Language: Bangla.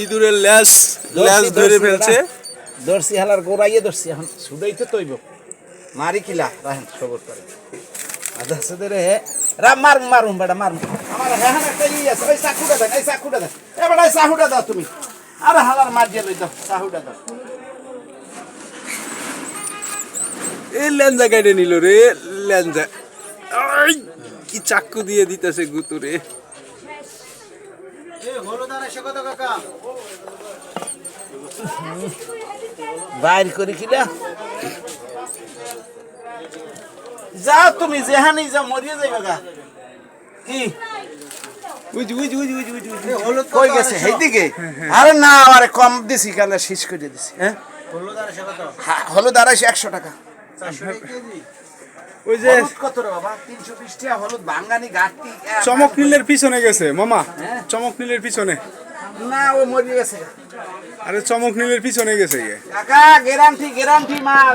ইঁদুরের ল্যাস ল্যাস ধরে ফেলছে। দর্শি হালার গোড়াইয়ে দর্শি এখন শুধুই তো তৈব। মারি কিলা রাহেন খবর করে। আদা সুদে রে রা মার মারুম বেটা মারুম। আমার হ্যাঁ একটা ই আছে ওই চাকুটা দেন এই চাকুটা দেন এ বেটা এই চাকুটা দাও তুমি। আরে হালার মার দিয়ে লই দাও চাকুটা দাও। এই ল্যাঞ্জা কেটে নিল রে আই, কি চাক্কু দিয়ে দিতেছে গুতুরে বাইর করি কিলা যাও তুমি যেহানি যাও মরিয়ে যাইবা গা কি? কই গেছে? এইদিকে? আরে না আরে কম দিছি কেন শেষ করে দিছি হ্যাঁ? হ্যাঁ, হলুদ আড়াইশো একশো টাকা। ওই যে চমক নীলের পিছনে গেছে মামা। চমক নীলের পিছনে। না ও মরে গেছে। আরে চমক নীলের পিছনে গেছে কাকা গ্যারান্টি মাল।